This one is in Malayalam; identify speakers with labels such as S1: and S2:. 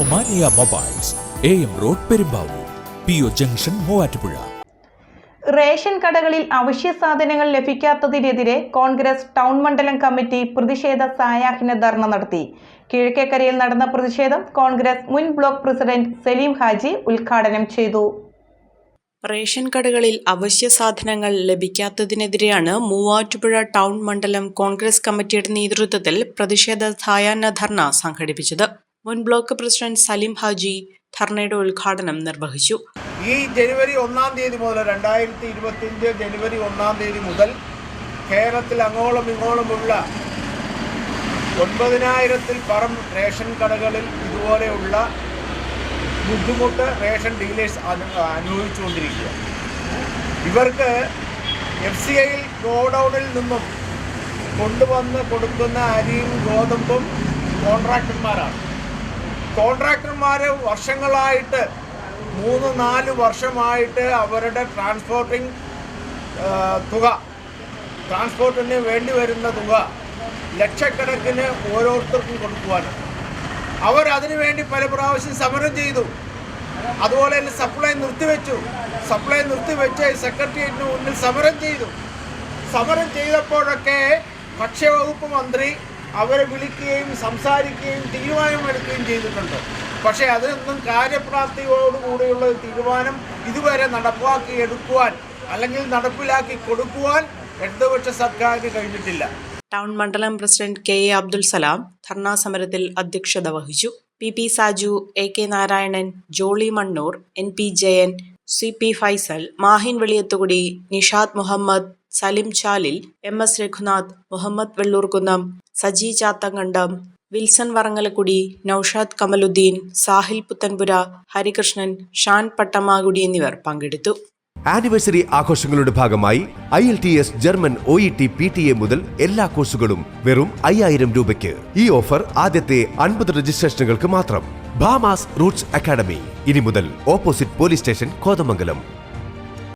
S1: Omania mobiles A M road Perumbavoor P O junction Muvattupuzha.
S2: Ration കടകളിൽ അവശ്യ സാധനങ്ങൾ ലഭിക്കാത്തതിനെതിരെ കോൺഗ്രസ് ടൗൺ മണ്ഡലം കമ്മിറ്റി പ്രതിഷേധ സായാഹ്ന ധർണ നടത്തി. കിഴക്കേക്കരയിൽ നടന്ന പ്രതിഷേധം കോൺഗ്രസ് മുൻ ബ്ലോക്ക് പ്രസിഡന്റ് സലീം ഹാജി ഉദ്ഘാടനം ചെയ്തു.
S3: റേഷൻ കടകളിൽ അവശ്യ സാധനങ്ങൾ ലഭിക്കാത്തതിനെതിരെയാണ് മൂവാറ്റുപുഴ ടൗൺ മണ്ഡലം കോൺഗ്രസ് കമ്മിറ്റിയുടെ നേതൃത്വത്തിൽ പ്രതിഷേധ സായാഹ്ന ധർണ സംഘടിപ്പിച്ചത്. മുൻ ബ്ലോക്ക് പ്രസിഡന്റ് സലിം ഹാജി ധർണയുടെ ഉദ്ഘാടനം നിർവഹിച്ചു.
S4: ഈ ജനുവരി ഒന്നാം തീയതി മുതൽ രണ്ടായിരത്തി ഇരുപത്തിയഞ്ച് ജനുവരി ഒന്നാം തീയതി മുതൽ കേരളത്തിൽ അങ്ങോളം ഇങ്ങോളമുള്ള ഒൻപതിനായിരത്തിൽ പരം റേഷൻ കടകളിൽ ഇതുപോലെയുള്ള ബുദ്ധിമുട്ട് റേഷൻ ഡീലേഴ്സ് അനു അനുഭവിച്ചുകൊണ്ടിരിക്കുക. ഇവർക്ക് എഫ് സി ഐയിൽ ഗോഡൗണിൽ നിന്നും കൊണ്ടുവന്ന് കൊടുക്കുന്ന അരിയും ഗോതമ്പും കോൺട്രാക്ടർമാരാണ്. കോൺട്രാക്ടർമാർ വർഷങ്ങളായിട്ട് മൂന്ന് നാല് വർഷമായിട്ട് അവരുടെ ട്രാൻസ്പോർട്ടിങ് തുക ട്രാൻസ്പോർട്ടിന് വേണ്ടി വരുന്ന തുക ലക്ഷക്കണക്കിന് ഓരോരുത്തർക്കും കൊടുക്കുവാനാണ് അവർ അതിനു വേണ്ടി പല പ്രാവശ്യം സമരം ചെയ്തു. അതുപോലെ തന്നെ സപ്ലൈ നിർത്തിവെച്ചു. സപ്ലൈ നിർത്തിവെച്ച് സെക്രട്ടേറിയറ്റിന് മുന്നിൽ സമരം ചെയ്തു. സമരം ചെയ്തപ്പോഴൊക്കെ ഭക്ഷ്യവകുപ്പ് മന്ത്രി അവരെ വിളിക്കുകയും സംസാരിക്കുകയും തീരുമാനമെടുക്കുകയും ചെയ്തിട്ടുണ്ട്. പക്ഷേ അതിനൊന്നും കാര്യപ്രാപ്തിയോടുകൂടിയുള്ള തീരുമാനം ഇതുവരെ നടപ്പാക്കി എടുക്കുവാൻ അല്ലെങ്കിൽ നടപ്പിലാക്കി കൊടുക്കുവാൻ ഇടതുപക്ഷ സർക്കാരിന് കഴിഞ്ഞിട്ടില്ല.
S3: ടൗൺ മണ്ഡലം president K A Abdul Salam dharna സമരത്തിൽ അധ്യക്ഷത വഹിച്ചു. P P Saju A K Narayanan Jolly Mannur N P Jayan C P Faisal Mahin Veliyathukudy Nishad Muhammad Salim Chalil M S Raghunath Muhammad Vellurkunnam Saji Chathankandam Wilson Varangalakudy Naushad Kamaluddin Sahil Puthanpura Harikrishnan Shan Pattamakudy എന്നിവർ പങ്കെടുത്തു.
S5: ആനിവേഴ്സറി ആഘോഷങ്ങളുടെ ഭാഗമായി I L T S German O E T P T E മുതൽ എല്ലാ കോഴ്സുകളും വെറും അയ്യായിരം രൂപയ്ക്ക്. ഈ ഓഫർ ആദ്യത്തെ അൻപത് രജിസ്ട്രേഷനുകൾക്ക് മാത്രം. Bhama's roots academy. ഇനി മുതൽ ഓപ്പോസിറ്റ് പോലീസ് സ്റ്റേഷൻ കോതമംഗലം.